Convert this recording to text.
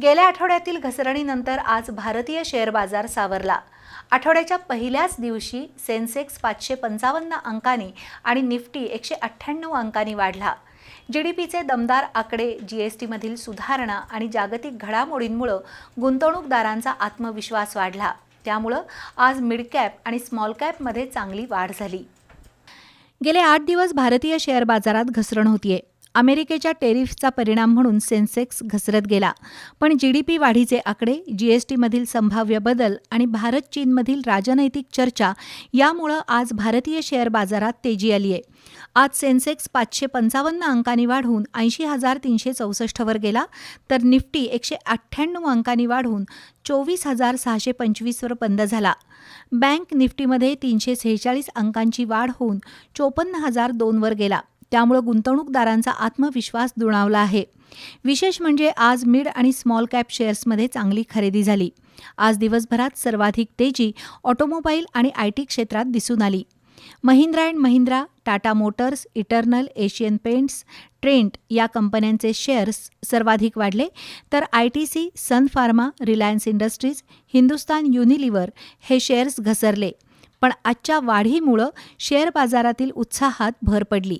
गेल्या आठवड्यातील घसरणीनंतर आज भारतीय शेअर बाजार सावरला. आठवड्याच्या पहिल्याच दिवशी सेन्सेक्स पाचशे पंचावन्न अंकांनी आणि निफ्टी एकशे अठ्ठ्याण्णव अंकांनी वाढला. जी डी पीचे दमदार आकडे जी एस टीमधील सुधारणा आणि जागतिक घडामोडींमुळं गुंतवणूकदारांचा आत्मविश्वास वाढला. त्यामुळं आज मिडकॅप आणि स्मॉल कॅपमध्ये चांगली वाढ झाली. गेले आठ दिवस भारतीय शेअर बाजारात घसरण होतीये. अमेरिकेच्या टेरिफचा परिणाम म्हणून सेन्सेक्स घसरत गेला. पण जी डी पी वाढीचे आकडे जी एस टीमधील संभाव्य बदल आणि भारत चीनमधील राजनैतिक चर्चा यामुळं आज भारतीय शेअर बाजारात तेजी आली आहे आज सेन्सेक्स पाचशे पंचावन्न अंकांनी वाढून ऐंशी हजार तीनशे चौसष्टवर गेला तर निफ्टी एकशे अठ्ठ्याण्णव अंकांनी वाढून चोवीस हजार सहाशे पंचवीसवर बंद झाला. बँक निफ्टीमध्ये तीनशे सेहेचाळीस अंकांची वाढ होऊन चोपन्न हजार दोनवर गेला. त्यामुळं गुंतवणूकदारांचा आत्मविश्वास दुणावला आहे. विशेष म्हणजे आज मिड आणि स्मॉल कॅप शेअर्समध्ये चांगली खरेदी झाली. आज दिवसभरात सर्वाधिक तेजी ऑटोमोबाईल आणि आय टी क्षेत्रात दिसून आली. Mahindra and Mahindra Tata Motors Eternal Asian Paints Trent या कंपन्यांचे शेअर्स सर्वाधिक वाढले. तर I T C Sun Pharma Reliance Industries Hindustan Unilever हे शेअर्स घसरले. पण आजच्या वाढीमुळं शेअर बाजारातील उत्साहात भर पडली.